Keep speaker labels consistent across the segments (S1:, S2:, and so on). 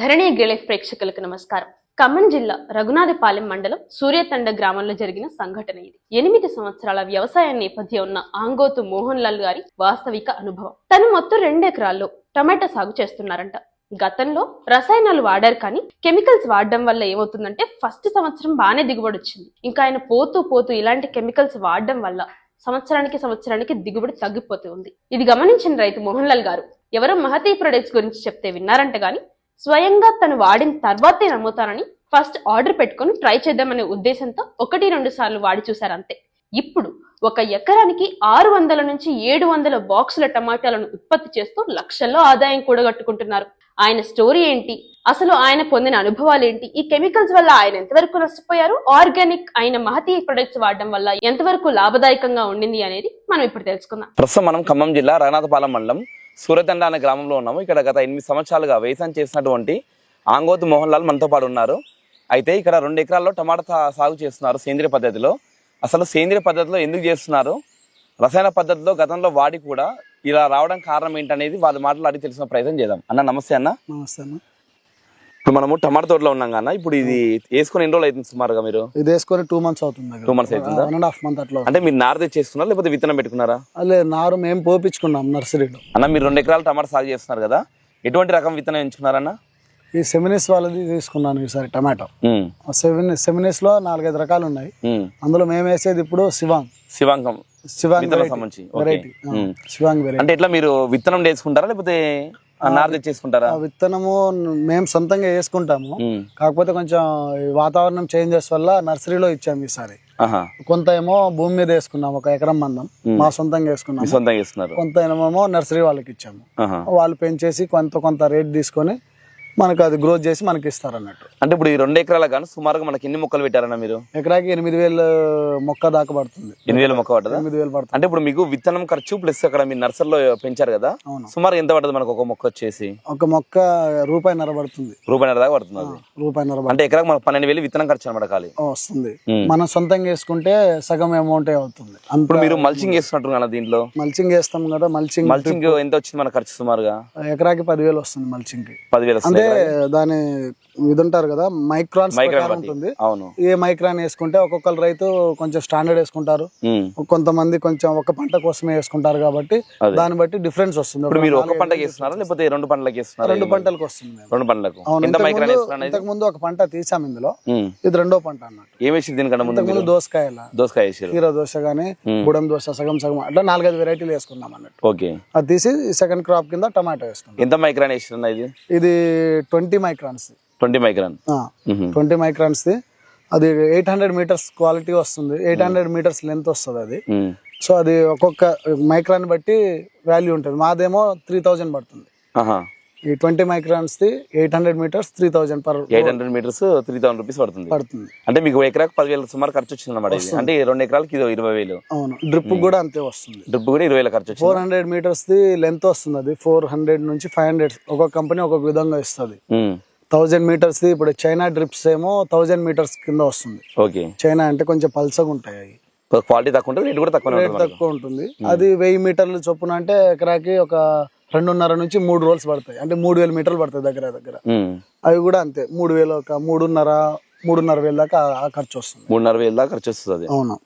S1: ధరణి relief ప్రేక్షకులకు నమస్కారం. ఖమ్మం జిల్లా రఘునాథపాలెం మండలం సూర్యతండ గ్రామంలో జరిగిన సంఘటన ఇది. ఎనిమిది సంవత్సరాల వ్యవసాయ నేపథ్యం ఉన్న ఆంగోతు మోహన్ లాల్ గారి వాస్తవిక అనుభవం. తను మొత్తం రెండెకరాల్లో టమాటా సాగు చేస్తున్నారంట. గతంలో రసాయనాలు వాడారు కానీ కెమికల్స్ వాడడం వల్ల ఏమవుతుందంటే ఫస్ట్ సంవత్సరం బాగానే దిగుబడి వచ్చింది. ఇంకా ఆయన పోతూ పోతూ ఇలాంటి కెమికల్స్ వాడడం వల్ల సంవత్సరానికి సంవత్సరానికి దిగుబడి తగ్గిపోతూ ఉంది. ఇది గమనించిన రైతు మోహన్ లాల్ గారు ఎవరో మహతీ ప్రొడక్ట్స్ గురించి చెప్తే విన్నారంట గాని స్వయంగా తను వాడిన తర్వాతే నమ్ముతానని ఫస్ట్ ఆర్డర్ పెట్టుకొని ట్రై చేద్దామనే ఉద్దేశంతో ఒకటి రెండు సార్లు వాడి చూశారు అంతే ఇప్పుడు ఒక ఎకరానికి ఆరు వందల నుంచి ఏడు వందల బాక్సుల టమాటాలను ఉత్పత్తి చేస్తూ లక్షల్లో ఆదాయం కూడగట్టుకుంటున్నారు. ఆయన స్టోరీ ఏంటి? అసలు ఆయన పొందిన అనుభవాలు ఏంటి? ఈ కెమికల్స్ వల్ల ఆయన ఎంతవరకు నష్టపోయారు? ఆర్గానిక్ అయిన మహతీ ప్రొడక్ట్స్ వాడడం వల్ల ఎంతవరకు లాభదాయకంగా ఉండింది అనేది మనం ఇప్పుడు తెలుసుకుందాం.
S2: ప్రస్తుతం మనం ఖమ్మం జిల్లా రఘునాథపాలెం మండలం సూరతండ అనే గ్రామంలో ఉన్నాము. ఇక్కడ గత ఎనిమిది సంవత్సరాలుగా వ్యవసాయం చేసినటువంటి ఆంగోతు మోహన్ లాల్ మనతో పాటు ఉన్నారు. అయితే ఇక్కడ రెండు ఎకరాల్లో టమాటా సాగు చేస్తున్నారు సేంద్రియ పద్ధతిలో. అసలు సేంద్రియ పద్ధతిలో ఎందుకు చేస్తున్నారు? రసాయన పద్ధతిలో గతంలో వాడి కూడా ఇలా రావడం కారణం ఏంటనేది వాళ్ళ మాటలు అడిగి తెలిసిన ప్రయత్నం చేద్దాం. అన్న నమస్తే అన్న.
S3: నమస్తే అన్న.
S2: ఇప్పుడు మనము టమాటా తోటలో ఉన్నాం కన్నా ఇప్పుడు ఇది వేసుకుని ఎన్ని రోజులు అవుతుంది సుమారుగా మీరు?
S3: ఇది వేసుకొని టూ మంత్స్ అవుతుంది
S2: Two months అవుతుందా?
S3: వన్ అండ్ హాఫ్ మంత్ అట్లా
S2: అంటే మీరు నారు తెచ్చేస్తున్నారా లేకపోతే విత్తనం పెట్టుకున్నారా?
S3: అదే నారు మేము పోపించుకున్నాం నర్సరీలో.
S2: అన్న మీరు రెండు ఎకరాలు టమాటా సాగు చేస్తున్నారు కదా ఎటువంటి రకం విత్తనం ఎంచుకున్నారన్న?
S3: ఈ సెమినిస్ వాళ్ళది తీసుకున్నాను ఈసారి టమాటో. సెవెన్ సెమినిస్లో నాలుగైదు రకాలు ఉన్నాయి. అందులో మేము వేసేది ఇప్పుడు శివాంగ్.
S2: శివాంగం.
S3: శివాంగ్ వెరైటీ. శివాంగ్ వెరైటీ
S2: అంటే ఎట్లా మీరు విత్తనం వేసుకుంటారా లేకపోతే ఆ నారు తెచ్చేసుకుంటారా
S3: ఆ విత్తనము మేము సొంతంగా వేసుకుంటాము కాకపోతే కొంచెం ఈ వాతావరణం చేంజెస్ వల్ల నర్సరీలో ఇచ్చాము ఈసారి. కొంత ఏమో భూమి మీద వేసుకున్నాం ఒక ఎకరం మందం. మా సొంతంగా
S2: మీ
S3: వేసుకున్నాము
S2: సొంతంగా
S3: కొంత ఏమో నర్సరీ వాళ్ళకి ఇచ్చాము. వాళ్ళు పెంచేసి కొంత కొంత రేట్ తీసుకొని మనకు అది గ్రోత్ చేసి మనకి ఇస్తారు అన్నట్టు
S2: అంటే ఇప్పుడు ఈ రెండు ఎకరాల కానీ సుమారుగా మనకి ఎన్ని మొక్కలు పెట్టారన్న మీరు?
S3: ఎకరాకి ఎనిమిది వేలు మొక్క దాకా పడుతుంది.
S2: ఎనిమిది వేల మొక్క పడ్డదా?
S3: ఎనిమిది వేలు పడుతుంది.
S2: అంటే ఇప్పుడు మీకు విత్తనం ఖర్చు ప్లస్ అక్కడ మీరు నర్సరీలో పెంచారు కదా సుమారు ఎంత పడుతుంది మనకు ఒక మొక్క వచ్చేసి?
S3: ఒక మొక్క రూపాయిన్నర పడుతుంది.
S2: రూపాయన్నర దాకా పడుతుంది
S3: రూపాయిన్నర పడుతుంది.
S2: అంటే ఎకరాకు మనకు పన్నెండు వేలు విత్తనం ఖర్చు అనమాట ఖాళీ.
S3: వస్తుంది. మనం సొంతంగా వేసుకుంటే సగం అమౌంట్ అవుతుంది.
S2: ఇప్పుడు మీరు మల్చింగ్ చేస్తున్నట్టు కదా దీంట్లో?
S3: మల్చింగ్ వేస్తాం కదా మల్చింగ్
S2: మల్చింగ్ ఎంత వచ్చింది మన ఖర్చు సుమారుగా?
S3: ఎకరాకి పదివేలు వస్తుంది మల్చింగ్
S2: పదివేలు
S3: అంటే
S2: వస్తుంది
S3: దాని ఇది ఉంటారు కదా
S2: మైక్రాన్
S3: ఉంటుంది.
S2: అవును.
S3: ఏ మైక్రాన్ వేసుకుంటే ఒక్కొక్కరు రైతు కొంచెం స్టాండర్డ్ వేసుకుంటారు. కొంతమంది కొంచెం ఒక పంట కోసమే వేసుకుంటారు కాబట్టి. దాన్ని బట్టి డిఫరెన్స్ వస్తుంది.
S2: ఇప్పుడు మీరు ఒక పంటకి వేస్తున్నారా లేకపోతే రెండు పంటలకు వేస్తున్నారా
S3: రెండు పంటలకు వస్తుంది.
S2: రెండు పంటలకు.
S3: అవును.
S2: ఎంత
S3: ఇంతకు ముందు- ఒక పంట తీసాం ఇందులో. ఇది రెండో పంట అన్నట్టు.
S2: ఏం వేసి దీనికన్నా ముందు
S3: దోసకాయల.
S2: దోసకాయ వేసారు
S3: కీర దోశ గానీ బుడం దోశ సగం సగం అట్లా నాలుగైదు వెరైటీలు వేసుకున్నాం అన్నట్టు.
S2: ఓకే.
S3: అది తీసి సెకండ్ క్రాప్ కింద టమాటో వేసుకున్నాం.
S2: ఎంత మైక్రాన్ వేసిన ఇది?
S3: ఇది twenty microns.
S2: Twenty micron.
S3: Twenty microns అది ఎయిట్ హండ్రెడ్ మీటర్స్ క్వాలిటీ వస్తుంది. ఎయిట్ హండ్రెడ్ మీటర్స్ లెంత్ వస్తుంది అది. సో అది ఒక్కొక్క మైక్రాన్ బట్టి వాల్యూ ఉంటుంది. మాదేమో త్రీ థౌజండ్ పడుతుంది. ఈ twenty microns the eight hundred metres three thousand per
S2: eight hundred metres three thousand rupees పడుతుంది.
S3: పడుతుంది.
S2: అంటే మీకు ఎకరాకు పదివేల సుమారు ఖర్చు వచ్చింది అనమాట అంటే రెండు ఎకరాలకి ఇది ఇరవై వేలు.
S3: అవును. డ్రిప్ కూడా అంతే వస్తుంది.
S2: డ్రిప్ కూడా ఇరవై వేల ఖర్చు
S3: four hundred metres the length వస్తుంది అది. ఫోర్ హండ్రెడ్ నుంచి ఫైవ్ హండ్రెడ్ ఒక్కొక్క కంపెనీ ఒక్కొక్క విధంగా ఇస్తుంది. థౌజండ్ మీటర్స్ ఇప్పుడు చైనా డ్రిప్స్ ఏమో థౌజండ్ మీటర్స్ కింద వస్తుంది.
S2: ఓకే.
S3: చైనా అంటే కొంచెం పల్సగా ఉంటాయి అవి.
S2: క్వాలిటీ తక్కువ ఉంటుంది రేట్ కూడా తక్కువ
S3: రేట్. తక్కువ ఉంటుంది. అది వెయ్యి మీటర్లు చొప్పున అంటే ఎకరాకి ఒక రెండున్నర నుంచి మూడు రోల్స్ పడతాయి. అంటే మూడు వేల మీటర్లు పడతాయి దగ్గర దగ్గర. అవి కూడా అంతే. మూడు వేలు ఒక మూడున్నర మూడున్నర వేల దాకా ఖర్చు వస్తుంది.
S2: మూడున్నర వేల దాకా ఖర్చు వస్తుంది అది.
S3: అవును.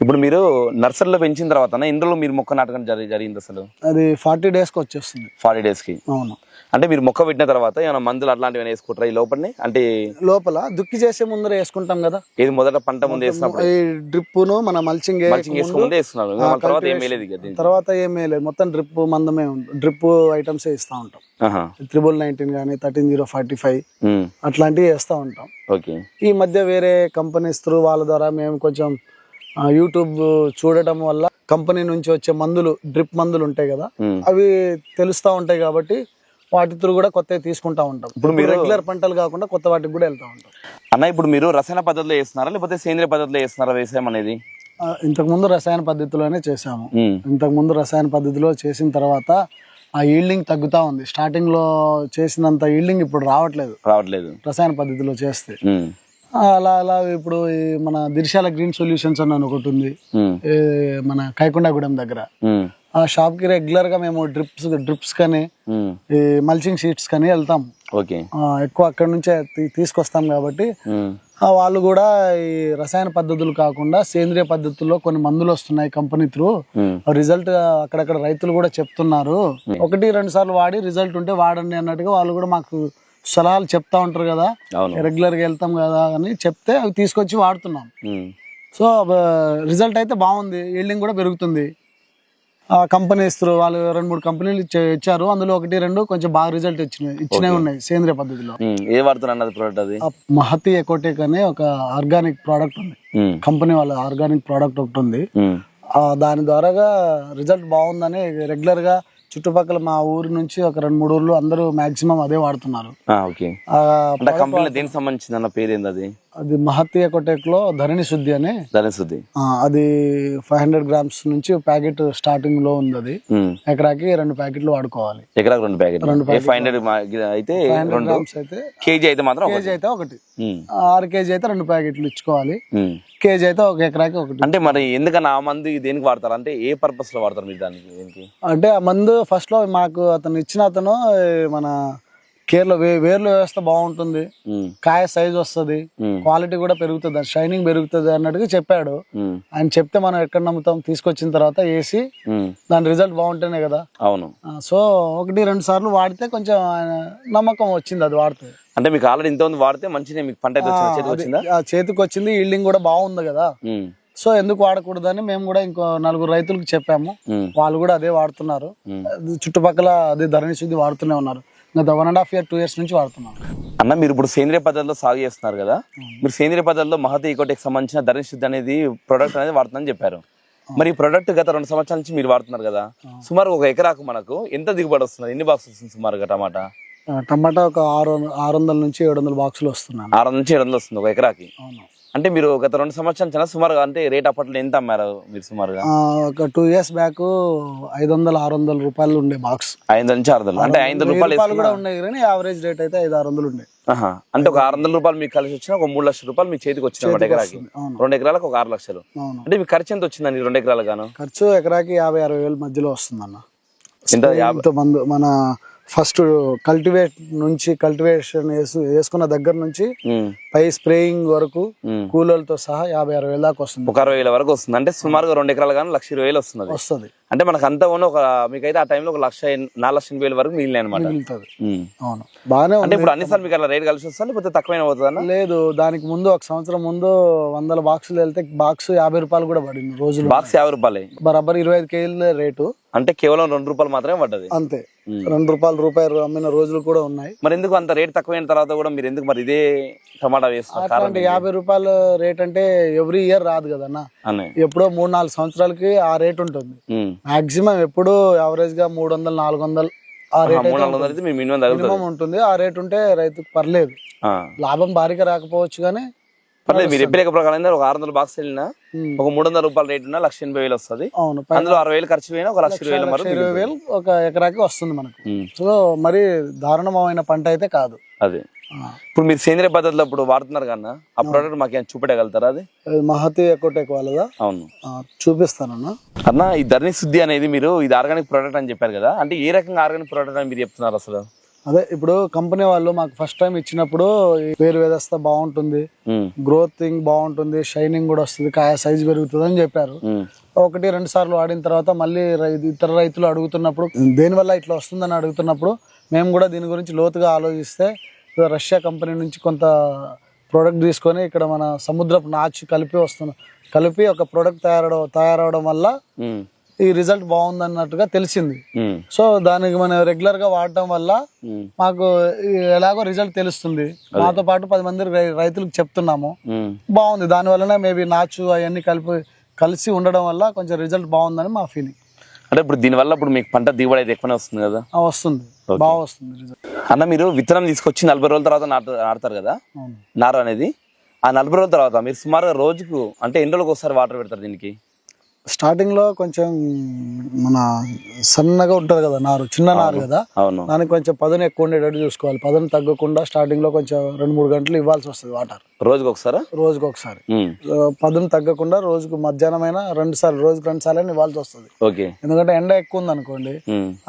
S2: ఇప్పుడు మీరు నర్సరీలో పెంచిన తర్వాత రోజులు మీరు మొక్క నాటకం జరి- జరిగింది అసలు?
S3: అది ఫార్టీ డేస్కి వచ్చేస్తుంది.
S2: ఫార్టీ డేస్కి
S3: అవును.
S2: అంటే మీరు మొక్క పెట్టిన తర్వాత ఏమైనా మందులు అట్లాంటివి వేసుకుంటారా ఈ లోపలనే? అంటే
S3: లోపల దుక్కి చేసే ముందర వేసుకుంటాం కదా.
S2: ఏది మొదట పంట ముందు వేసినప్పుడు?
S3: ఈ డ్రిప్పును మన మల్చింగ్
S2: వేస్తున్నారు తర్వాత ఏం వేయలేదు.
S3: తర్వాత ఏమీ లేదు మొత్తం డ్రిప్ మందమే డ్రిప్ ఐటమ్స్ ఇస్తూ ఉంటాం. త్రిబుల్ నైన్టీన్ కానీ థర్టీన్ జీరో ఫార్టీ ఫైవ్. అట్లాంటివి వేస్తూ ఉంటాం.
S2: ఓకే.
S3: ఈ మధ్య వేరే కంపెనీస్ త్రూ వాళ్ళ ద్వారా మేము కొంచెం యూట్యూబ్ చూడటం వల్ల కంపెనీ నుంచి వచ్చే మందులు డ్రిప్ మందులు ఉంటాయి కదా.
S2: మ్మ్.
S3: అవి తెలుస్తూ ఉంటాయి కాబట్టి వాటి త్రూ కూడా కొత్తవి తీసుకుంటా ఉంటాం. ఇప్పుడు
S2: మీరు-
S3: రెగ్యులర్ పంటలు కాకుండా కొత్త వాటికి కూడా వెళ్తా ఉంటాం.
S2: అన్న ఇప్పుడు మీరు రసాయన పద్ధతిలో వేస్తున్నారా? లేకపోతే సేంద్రియ పద్ధతిలో వేస్తున్నారా వ్యవసాయం అనేది?
S3: ఆ, ఇంతకు ముందు రసాయన పద్ధతిలోనే చేసాము
S2: మ్మ్.
S3: ఇంతకు ముందు రసాయన పద్ధతిలో చేసిన తర్వాత ఆ ఈల్డింగ్ తగ్గుతా ఉంది. స్టార్టింగ్లో చేసినంత ఈల్డింగ్ ఇప్పుడు రావట్లేదు.
S2: రావట్లేదు.
S3: రసాయన పద్ధతిలో చేస్తే. అలా అలా ఇప్పుడు మన దిర్శాల గ్రీన్ సొల్యూషన్స్ అని ఒకటి ఉంది. మన కైకొండగూడెం దగ్గర. ఆ షాప్కి రెగ్యులర్గా మేము డ్రిప్స్ డ్రిప్స్ కానీ
S2: ఉమ్,
S3: ఈ మల్చింగ్ షీట్స్ కానీ వెళ్తాం.
S2: ఓకే
S3: ఎక్కువ అక్కడ నుంచే తీసుకొస్తాం కాబట్టి ఆ, వాళ్ళు కూడా ఈ రసాయన పద్ధతులు కాకుండా సేంద్రియ పద్ధతుల్లో కొన్ని మందులు వస్తున్నాయి కంపెనీ త్రూ రిజల్ట్ అక్కడక్కడ రైతులు కూడా చెప్తున్నారు. ఒకటి రెండు సార్లు వాడి రిజల్ట్ ఉంటే వాడండి అన్నట్టుగా వాళ్ళు కూడా మాకు సలహాలు చెప్తా ఉంటారు కదా.
S2: అవును.
S3: రెగ్యులర్గా వెళ్తాం కదా అని చెప్తే అవి తీసుకొచ్చి వాడుతున్నాం. సో రిజల్ట్ అయితే బాగుంది. ఈల్డింగ్ కూడా పెరుగుతుంది. కంపెనీస్ త్రూ వాళ్ళు రెండు మూడు కంపెనీలు ఇచ్చే- ఇచ్చారు. అందులో ఒకటి రెండు కొంచెం బాగా రిజల్ట్ ఇచ్చినాయి. ఇచ్చినవి ఉన్నాయి సేంద్రియ పద్ధతిలో.
S2: ఉమ్, ఏ వాడుతున్నారు ప్రోడక్ట్ అది?
S3: మహతి ఎకోటెక్ అనే ఒక ఆర్గానిక్ ప్రోడక్ట్ ఉంది. కంపెనీ వాళ్ళ ఆర్గానిక్ ప్రోడక్ట్ ఒకటి ఉంది. ఆ దాని ద్వారాగా రిజల్ట్ బాగుందని రెగ్యులర్గా చుట్టుపక్కల మా ఊరి నుంచి ఒక రెండు మూడు ఊర్లు అందరూ మాక్సిమం అదే వాడుతున్నారు.
S2: దేనికి సంబంధించింది అన్న పేరు ఏంది అది?
S3: అది మహతి ఎకోటెక్లో ధరణి శుద్ధి అని
S2: దాని శుద్ధి.
S3: అది ఫైవ్ హండ్రెడ్ గ్రామ్స్ నుంచి ప్యాకెట్ స్టార్టింగ్లో ఉంది అది ఎకరాకి రెండు ప్యాకెట్లు వాడుకోవాలి.
S2: ఎకరాకు రెండు ప్యాకెట్
S3: రెండు
S2: ఫైవ్ హండ్రెడ్ అయితే రెండు
S3: గ్రామ్స్ అయితే
S2: కేజీ అయితే మాత్రం
S3: కేజీ
S2: ఒకటి
S3: అయితే ఒకటి. ఆరు కేజీ అయితే రెండు ప్యాకెట్లు ఇచ్చుకోవాలి. కేజీ అయితే ఒక ఎకరాకి ఒకటి.
S2: అంటే మరి ఎందుకన్నా ఆ మందు దేనికి వాడతారు? అంటే ఏ పర్పస్లో వాడతారు మీరు దానికి
S3: అంటే ఆ మందు ఫస్ట్లో మాకు అతను ఇచ్చిన అతను మన కేర్లో వే వేర్ల వ్యవస్థ బాగుంటుంది. కాయ సైజ్ వస్తుంది. క్వాలిటీ కూడా పెరుగుతుంది. షైనింగ్ పెరుగుతుంది అన్నట్టుగా చెప్పాడు. ఆయన చెప్తే మనం ఎక్కడ నమ్ముతాం? తీసుకొచ్చిన తర్వాత వేసి దాని రిజల్ట్ బాగుంటేనే కదా.
S2: అవును.
S3: సో ఒకటి రెండు సార్లు వాడితే కొంచెం నమ్మకం వచ్చింది అది వాడితే.
S2: అంటే మీకు ఆల్రెడీ ఇంత వాడితే మంచిగా మీకు పంట చేతికి వచ్చిందా?
S3: ఈల్డింగ్ కూడా బాగుంది కదా. సో ఎందుకు వాడకూడదని మేము కూడా ఇంకో నలుగురు రైతులకు చెప్పాము. వాళ్ళు కూడా అదే వాడుతున్నారు. చుట్టుపక్కల అదే ధరణి శుద్ధి వాడుతూనే ఉన్నారు. గత one and half year two years నుంచి వాడుతున్నారు
S2: అన్న మీరు ఇప్పుడు సేంద్రియ పద్ధతిలో సాగు చేస్తున్నారు కదా? మీరు సేంద్రియ పద్ధతిలో మహతి ఈకోటెక్ సంబంధించిన ధరణ శుద్ధి అనేది ప్రొడక్ట్ అనేది వాడుతుందని చెప్పారు. మరి ఈ ప్రొడక్ట్ గత రెండు సంవత్సరాల నుంచి మీరు వాడుతున్నారు కదా? సుమారు ఒక ఎకరాకు మనకు ఎంత దిగుబడి వస్తుంది? ఎన్ని బాక్స్ వస్తుంది సుమారుగా టమాటా?
S3: టమాటా ఒక ఆరు ఆరు వందల నుంచి ఏడు వందల బాక్సులు వస్తున్నాను
S2: ఆరు నుంచి ఏడు వందలు వస్తుంది ఒక ఎకరాకి.
S3: అవును.
S2: అంటే మీరు గత రెండు సంవత్సరాల చిన్న సుమారుగా అంటే రేట్ అప్పట్లో ఎంత అమ్మారు మీరు సుమారుగా?
S3: ఒక టూ ఇయర్స్ బ్యాక్ ఐదు వందల ఆరు వందల రూపాయలు ఉండే బాక్స్.
S2: ఐదు నుంచి ఆరు వందలు. అంటే ఐదు రూపాయలు
S3: కూడా ఉన్నాయి కానీ యావరేజ్ రేట్ అయితే ఐదు ఆరు వందలు ఉండే.
S2: అంటే ఒక ఆరు వందల రూపాయలు మీకు కలిసి వచ్చిన ఒక మూడు లక్షల రూపాయలు మీ చేతికి వచ్చింది అనమాట ఎకరాకి రెండు ఎకరాలకు ఒక ఆరు లక్షలు. అంటే మీకు ఖర్చు ఎంత వచ్చిందండి రెండు ఎకరాలకు గాను
S3: ఖర్చు ఎకరాకి యాభై అరవై వేల మధ్యలో వస్తుందన్న.
S2: యాభై
S3: ఇంత మందు మన ఫస్ట్ కల్టివేట్ నుంచి కల్టివేషన్ వేసు వేసుకున్న దగ్గర నుంచి పై స్ప్రేయింగ్ వరకు. కూలీలతో సహా యాభై అరవై వేల దాకా వస్తుంది.
S2: ఒక అరవై వేల వరకు వస్తుంది. అంటే సుమారుగా రెండు ఎకరాలు కానీ లక్ష ఇరవై వేలు వస్తుంది
S3: వస్తుంది.
S2: అంటే మనకు అంతా ఉన్న ఒక మీకైతే ఆ టైంలో ఒక లక్ష నాలుగు లక్షల వేల వరకు మిగిలినాయి అనమాట
S3: అవును. బాగానే
S2: అంటే ఇప్పుడు అన్నిసార్లు మీకు అలా రేట్ కలిసి వస్తా లేకపోతే తక్కువైన పోతుందన్న
S3: లేదు దానికి ముందు ఒక సంవత్సరం ముందు వందల బాక్సులు వెళ్తే బాక్స్ యాభై రూపాయలు కూడా పడింది రోజులు.
S2: బాక్స్ యాభై రూపాయలే.
S3: బరాబర్ ఇరవై ఐదు కేజీల రేటు.
S2: అంటే కేవలం రెండు రూపాయలు మాత్రమే పడ్డది.
S3: అంతే. రెండు రూపాయలు రూపాయలు అమ్మిన రోజులు కూడా ఉన్నాయి.
S2: మరి ఎందుకు అంత రేట్ తక్కువైన తర్వాత కూడా మీరు ఎందుకు మరి ఇదే టమాటా
S3: అట్లాంటి యాభై రూపాయల రేట్ అంటే ఎవ్రీ ఇయర్ రాదు కదన్నా. ఎప్పుడో మూడు నాలుగు సంవత్సరాలకి ఆ రేట్ ఉంటుంది. మాక్సిమం ఎప్పుడు యావరేజ్గా మూడు వందలు నాలుగు వందలు ఆ రేట్
S2: మినిమం
S3: ఉంటుంది. ఆ రేట్ ఉంటే రైతుకు పర్లేదు. లాభం భారీగా రాకపోవచ్చు కానీ
S2: పర్లేదు మీరు ఎప్పుడు ప్రకారం అయితే ఒక ఆరు వందల బాక్స్ వెళ్ళినా ఒక మూడు వందల రూపాయల రేట్ ఉన్నా లక్ష ఎనభై వేలు వస్తుంది.
S3: అవును పైన
S2: అందులో అరవై వేలు ఖర్చు పోయినా ఒక లక్ష ఇరవై
S3: ఇరవై. వేలు ఒక ఎకరాకి వస్తుంది మనకు. సో మరి దారుణమైన పంట అయితే కాదు.
S2: అదే. ఇప్పుడు మీరు సేంద్రియ పద్ధతిలో ఇప్పుడు వాడుతున్నారు కన్నా ఆ ప్రోడక్ట్ మాకు ఏమైనా చూపెట్టగలుగుతారా అది?
S3: మహతి ఎకోటెక్ వాళ్ళదా?
S2: అవును.
S3: చూపిస్తానన్నా.
S2: అన్న ఈ ధరణి శుద్ధి అనేది మీరు ఇది ఆర్గానిక్ ప్రోడక్ట్ అని చెప్పారు కదా అంటే ఏ రకంగా ఆర్గానిక్ ప్రోడక్ట్ అని మీరు చెప్తున్నారు అసలు?
S3: అదే ఇప్పుడు కంపెనీ వాళ్ళు మాకు ఫస్ట్ టైం ఇచ్చినప్పుడు వేరు వ్యవస్థ బాగుంటుంది గ్రోతింగ్ బాగుంటుంది షైనింగ్ కూడా వస్తుంది కాయ సైజ్ పెరుగుతుంది అని చెప్పారు ఒకటి రెండు సార్లు వాడిన తర్వాత మళ్ళీ ఇతర రైతులు అడుగుతున్నప్పుడు దేనివల్ల ఇట్లా వస్తుందని అడుగుతున్నప్పుడు మేము కూడా దీని గురించి లోతుగా ఆలోచిస్తే రష్యా కంపెనీ నుంచి కొంత ప్రోడక్ట్ తీసుకొని ఇక్కడ మన సముద్రపు నాచు కలిపి వస్తున్న కలిపి ఒక ప్రోడక్ట్ తయారవడం తయారవడం వల్ల ఈ రిజల్ట్ బాగుందన్నట్టుగా తెలిసింది.
S2: ఉమ్,
S3: సో దానికి మనం రెగ్యులర్గా వాడటం వల్ల మాకు ఎలాగో రిజల్ట్ తెలుస్తుంది. మాతో పాటు పది మంది రైతులకు చెప్తున్నాము. బాగుంది. దాని వలన మేబీ నాచు అవన్నీ కలిపి కలిసి ఉండడం వల్ల కొంచెం రిజల్ట్ బాగుందని మా ఫీలింగ్.
S2: అంటే ఇప్పుడు దీనివల్ల ఇప్పుడు మీకు పంట దిగుబడి అయితే ఎక్కువనే వస్తుంది కదా?
S3: వస్తుంది. బాగా వస్తుంది
S2: అన్న మీరు విత్తనం తీసుకొచ్చి నలభై రోజుల తర్వాత నాటు నాటుతారు కదా? నారు అనేది. ఆ నలభై రోజుల తర్వాత మీరు సుమారుగా రోజుకు అంటే ఎన్ని రోజులకు ఒకసారి వాటర్ పెడతారు దీనికి?
S3: స్టార్టింగ్లో కొంచెం మన సన్నగా ఉంటది కదా నారు చిన్న నారు కదా
S2: అవును.
S3: దానికి కొంచెం పదును ఎక్కువ ఉండేటట్టు చూసుకోవాలి. పదును తగ్గకుండా స్టార్టింగ్లో కొంచెం రెండు మూడు గంటలు ఇవ్వాల్సి వస్తుంది వాటర్.
S2: రోజుకి ఒకసారా
S3: రోజుకి ఒకసారి పదును తగ్గకుండా రోజుకు మధ్యాహ్నం అయినా రెండు సార్లు రోజుకి రెండు సార్లు ఇవ్వాల్సి వస్తుంది.
S2: ఓకే.
S3: ఎందుకంటే ఎండ ఎక్కువ ఉంది అనుకోండి.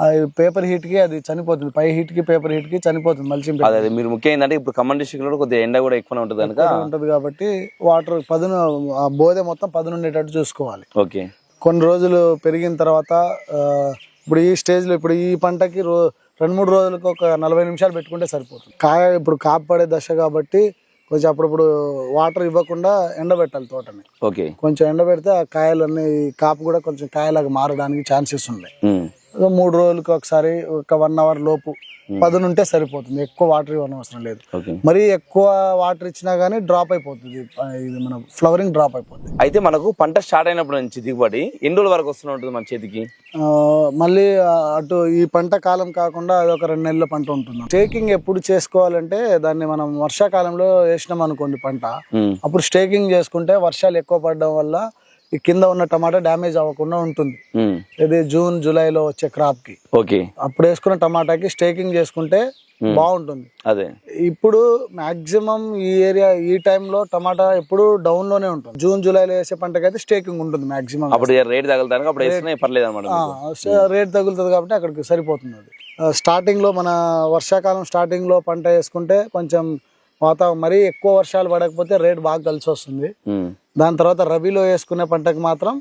S3: అది పేపర్ హీట్కి అది చనిపోతుంది. పై హీట్కి పేపర్ హీట్కి చనిపోతుంది మల్చింగ్
S2: మీరు ముఖ్యం ఏంటంటే ఇప్పుడు ఖమ్మం డిస్ట్రిక్ట్లో కొద్దిగా ఎండ కూడా ఎక్కువ ఉంటుంది కనుక
S3: ఉంటది కాబట్టి వాటర్ పదును ఆ బోధె మొత్తం పదును ఉండేటట్టు చూసుకోవాలి.
S2: ఓకే.
S3: కొన్ని రోజులు పెరిగిన తర్వాత ఇప్పుడు ఈ స్టేజ్లో ఇప్పుడు ఈ పంటకి రో రెండు మూడు రోజులకు ఒక నలభై నిమిషాలు పెట్టుకుంటే సరిపోతుంది. కాయ ఇప్పుడు కాపు పడే దశ కాబట్టి కొంచెం అప్పుడప్పుడు వాటర్ ఇవ్వకుండా ఎండబెట్టాలి తోటని.
S2: ఓకే.
S3: కొంచెం ఎండబెడితే ఆ కాయలన్నీ కాపు కూడా కొంచెం కాయలాగా మారడానికి ఛాన్సెస్ ఉన్నాయి. మూడు రోజులకి ఒకసారి ఒక వన్ అవర్ లోపు పదును ఉంటే సరిపోతుంది. ఎక్కువ వాటర్ ఇవ్వనవసరం లేదు.
S2: ఓకే
S3: మరీ ఎక్కువ వాటర్ ఇచ్చినా కానీ డ్రాప్ అయిపోతుంది. ఇది మన ఫ్లవరింగ్ డ్రాప్ అయిపోతుంది.
S2: అయితే మనకు పంట స్టార్ట్ అయినప్పటి నుంచి దిగుబడి ఎన్ని రోజుల వరకు వస్తూనే ఉంటుంది మన చేతికి?
S3: మళ్ళీ అటు ఈ పంట కాలం కాకుండా అది ఒక రెండు నెలల పంట ఉంటుంది. స్టేకింగ్ ఎప్పుడు చేసుకోవాలంటే దాన్ని మనం వర్షాకాలంలో వేసినాం అనుకోండి పంట.
S2: ఉమ్,
S3: అప్పుడు స్టేకింగ్ చేసుకుంటే వర్షాలు ఎక్కువ పడడం వల్ల ఈ కింద ఉన్న టమాటా డ్యామేజ్ అవ్వకుండా ఉంటుంది. ఇది జూన్ జూలైలో వచ్చే crop కి
S2: ఓకే.
S3: అప్పుడు వేసుకున్న టమాటాకి స్టేకింగ్ చేసుకుంటే బాగుంటుంది.
S2: అదే.
S3: ఇప్పుడు మాక్సిమం ఈ ఏరియా ఈ టైంలో టమాటా ఎప్పుడు డౌన్లోనే ఉంటుంది. జూన్ జూలైలో వేసే పంటకైతే స్టేకింగ్ ఉంటుంది మాక్సిమం.
S2: అప్పుడు రేట్ తగలుతానికి అప్పుడు పర్లేదు అనమాట
S3: రేట్ తగులుతుంది కాబట్టి అక్కడికి సరిపోతుంది అది. స్టార్టింగ్లో మన వర్షాకాలం స్టార్టింగ్లో పంట వేసుకుంటే కొంచెం వాతావరణం మరీ ఎక్కువ వర్షాలు పడకపోతే రేట్ బాగా కలిసి వస్తుంది. దాని తర్వాత రబీలో వేసుకునే పంటకి మాత్రం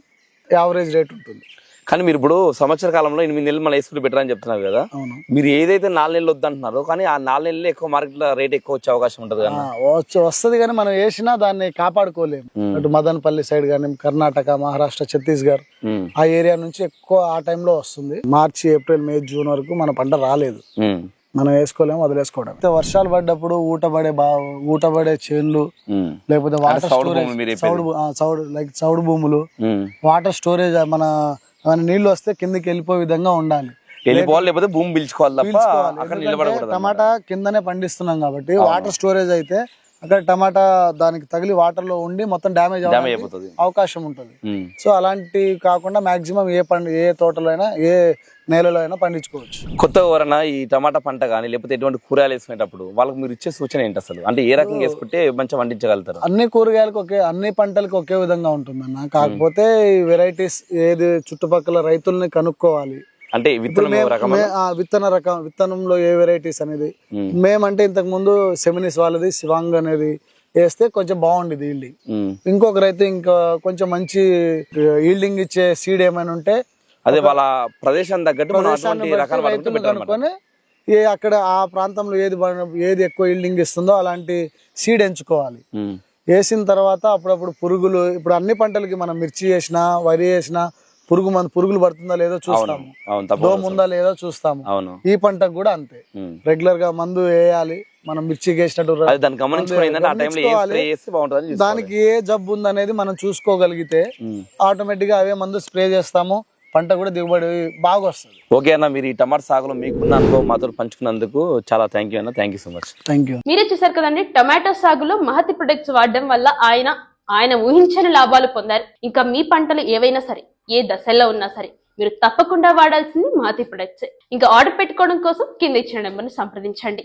S3: యావరేజ్ రేట్ ఉంటుంది.
S2: కానీ మీరు ఇప్పుడు సంవత్సర కాలంలో ఎనిమిది నెలలు మళ్ళీ వేసుకుని బెటర్ అని చెప్తున్నారు కదా.
S3: అవును.
S2: మీరు ఏదైతే నాలుగు నెలలు వద్దంటున్నారో కానీ ఆ నాలుగు నెలలు ఎక్కువ మార్కెట్ రేట్ ఎక్కువ వచ్చే అవకాశం ఉంటుంది కదా.
S3: వచ్చి వస్తుంది కానీ మనం వేసినా దాన్ని కాపాడుకోలేము. అటు మదనపల్లి సైడ్ కానీ కర్ణాటక మహారాష్ట్ర ఛత్తీస్గఢ్ ఆ ఏరియా నుంచి ఎక్కువ ఆ టైంలో వస్తుంది. మార్చి ఏప్రిల్ మే జూన్ వరకు మన పంట రాలేదు. మనం వేసుకోలేము వదిలేసుకోవడం వర్షాలు పడ్డప్పుడు ఊటపడే బా ఊటపడే చేన్లు లేకపోతే వాటర్ స్టోరేజ్ సౌడు లైక్ సౌడు భూములు. వాటర్ స్టోరేజ్ మన మన నీళ్ళు వస్తే కిందకి వెళ్ళిపోయే విధంగా ఉండాలి.
S2: వెళ్ళిపోవాలి లేకపోతే భూమి పిలుచుకోవాలి
S3: టమాటా కిందనే పండిస్తున్నాం కాబట్టి వాటర్ స్టోరేజ్ అయితే అక్కడ టమాటా దానికి తగిలి వాటర్లో ఉండి మొత్తం డ్యామేజ్
S2: అయిపోతుంది.
S3: అవకాశం ఉంటుంది. సో అలాంటి కాకుండా మాక్సిమం ఏ పండు ఏ తోటలో అయినా ఏ నేలలో అయినా పండించుకోవచ్చు.
S2: కొత్తగా ఎవరైనా ఈ టమాటా పంట కానీ లేకపోతే ఎటువంటి కూరగాయలు వేసుకునేటప్పుడు వాళ్ళకి మీరు ఇచ్చే సూచన ఏంటి అసలు? అంటే ఏ రకంగా వేసుకుంటే మంచిగా పండించగలుగుతారు?
S3: అన్ని కూరగాయలకు ఒకే అన్ని పంటలకు ఒకే విధంగా ఉంటుందన్న. కాకపోతే ఈ వెరైటీస్ ఏది చుట్టుపక్కల రైతుల్ని కనుక్కోవాలి.
S2: అంటే విత్తనం
S3: విత్తన రకం విత్తనంలో ఏ వెరైటీస్ అనేది. మేమంటే ఇంతకు ముందు సెమినిస్ వాళ్ళది శివాంగ్ అనేది వేస్తే కొంచెం బాగుండేది ఈల్డింగ్
S2: ఉమ్.
S3: ఇంకొక రైతు ఇంకా కొంచెం మంచి ఈల్డింగ్ ఇచ్చే సీడ్ ఏమైనా ఉంటే
S2: అదే వాళ్ళ ప్రదేశం తగ్గట్టు
S3: రైతులు. కనుక్కొని ఏ అక్కడ ఆ ప్రాంతంలో ఏది ఏది ఎక్కువ ఈల్డింగ్ ఇస్తుందో అలాంటి సీడ్ ఎంచుకోవాలి. వేసిన తర్వాత అప్పుడప్పుడు పురుగులు ఇప్పుడు అన్ని పంటలకి మనం మిర్చి వేసినా వరి వేసినా పురుగు మన పురుగులు పడుతుందా లేదో చూస్తాము. దోమ ఉందా లేదో చూస్తాము.
S2: అవును.
S3: ఈ పంటకు కూడా అంతే. రెగ్యులర్గా మందు వేయాలి మనం వేసినట్టు
S2: అని
S3: దానికి ఏ జబ్బు ఉందనేది మనం చూసుకోగలిగితే. ఆటోమేటిక్గా అవే మందు స్ప్రే చేస్తాము పంట కూడా దిగుబడి బాగా వస్తుంది
S2: ఓకే అన్న మీరు ఈ టమాటా సాగులో మీకున్న అనుభవం మాతో పంచుకున్నందుకు చాలా థ్యాంక్ యూ అన్న. Thank you so much
S3: thank you
S1: మీరే చూసారు కదండి టమాటో సాగులో మహతి ప్రొడక్ట్స్ వాడడం వల్ల ఆయన ఆయన ఊహించని లాభాలు పొందారు. ఇంకా మీ పంటలు ఏవైనా సరే ఏ దశల్లో ఉన్నా సరే మీరు తప్పకుండా వాడాల్సింది మహతి ప్రొడక్ట్స్. ఇంకా ఆర్డర్ పెట్టుకోవడం కోసం కింద ఇచ్చిన నెంబర్ని సంప్రదించండి.